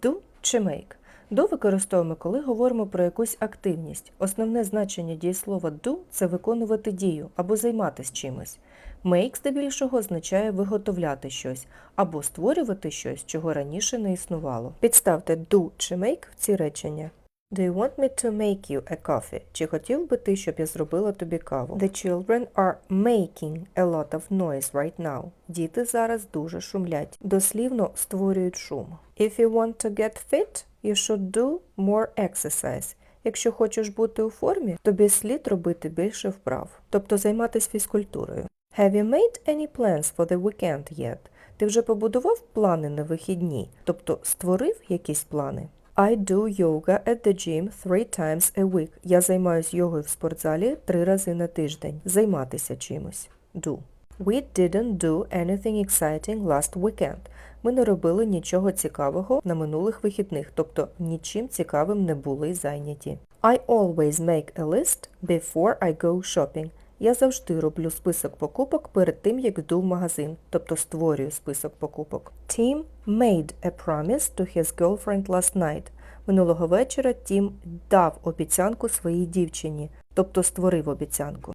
Do чи make. Do використовуємо, коли говоримо про якусь активність. Основне значення дієслова do – це виконувати дію або займатися чимось. Make здебільшого означає виготовляти щось або створювати щось, чого раніше не існувало. Підставте do чи make в ці речення. Do you want me to make you a coffee? Чи хотів би ти, щоб я зробила тобі каву? The children are making a lot of noise right now. Діти зараз дуже шумлять. Дослівно створюють шум. If you want to get fit, you should do more exercise. Якщо хочеш бути у формі, тобі слід робити більше вправ, тобто займатися фізкультурою. Have you made any plans for the weekend yet? Ти вже побудував плани на вихідні, тобто створив якісь плани? I do yoga at the gym three times a week. Я займаюсь йогою в спортзалі три рази на тиждень. Займатися чимось. Do. We didn't do anything exciting last weekend. Ми не робили нічого цікавого на минулих вихідних, тобто нічим цікавим не були зайняті. I always make a list before I go shopping. Я завжди роблю список покупок перед тим, як йду в магазин, тобто створюю список покупок. Tim made a promise to his girlfriend last night. Минулого вечора Тім дав обіцянку своїй дівчині, тобто створив обіцянку.